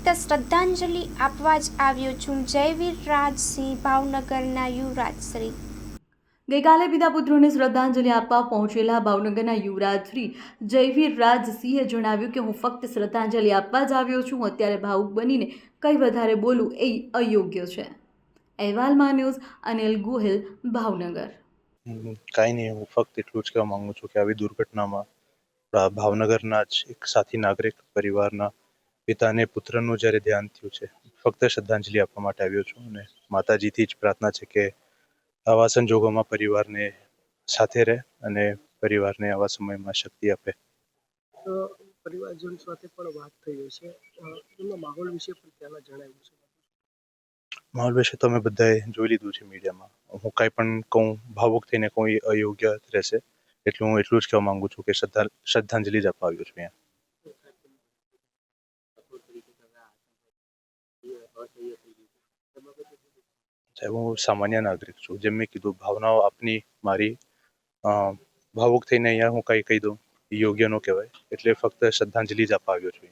ફક્ત શ્રદ્ધાંજલિ આપવા જ આવ્યો છું. જયવીર રાજસિંહ ભાવનગરના યુવરાજશ્રી ગઈકાલે પિતા પુત્રોને શ્રદ્ધાંજલિ આપવા પહોંચેલા ભાવનગરના યુવરાજ શ્રી જયવીર રાજસિંહે જણાવ્યું કે હું ફક્ત શ્રદ્ધાંજલિ આપવા જ આવ્યો છું. અત્યારે ભાવુક બનીને કંઈ વધારે બોલવું એ અયોગ્ય છે. અહેવાલમાં ન્યૂઝ અનિલ ગોહિલ ભાવનગર. કાંઈ નહીં હું ફક્ત એટલું જ કહેવા માગું છું કે આવી દુર્ઘટનામાં ભાવનગરના જ એક સાથી નાગરિક પરિવારના પિતાને પુત્રનું જ્યારે ધ્યાન થયું છે ફક્ત શ્રદ્ધાંજલિ આપવા માટે આવ્યો છું અને માતાજીથી જ પ્રાર્થના છે કે આવા સંજોગોમાં પરિવારને સાથે રહે અને પરિવારને આવા સમયમાં શક્તિ આપે. પરિવારજન સાથે પણ વાત થઈ હશે એમના માહોલ વિશે પણ પહેલાં જણાવ્યું છે. માહોલ વિશે તો અમે બધાએ જોઈ લીધું છે મીડિયામાં. હું કાંઈ પણ કહું ભાવુક થઈને કોઈ અયોગ્ય રહેશે એટલે હું એટલું જ કહેવા માંગુ છું કે શ્રદ્ધા શ્રદ્ધાંજલિ જ આપવા આવ્યો છું અહીંયા. હું સામાન્ય નાગરિક છું. જેમ મેં કીધું, ભાવનાઓ આપની મારી ભાવુક થઈને અહીંયા હું કંઈ કહી દઉં, યોગ્ય ન કહેવાય. એટલે ફક્ત શ્રદ્ધાંજલિ જ આપવા આવ્યો છું.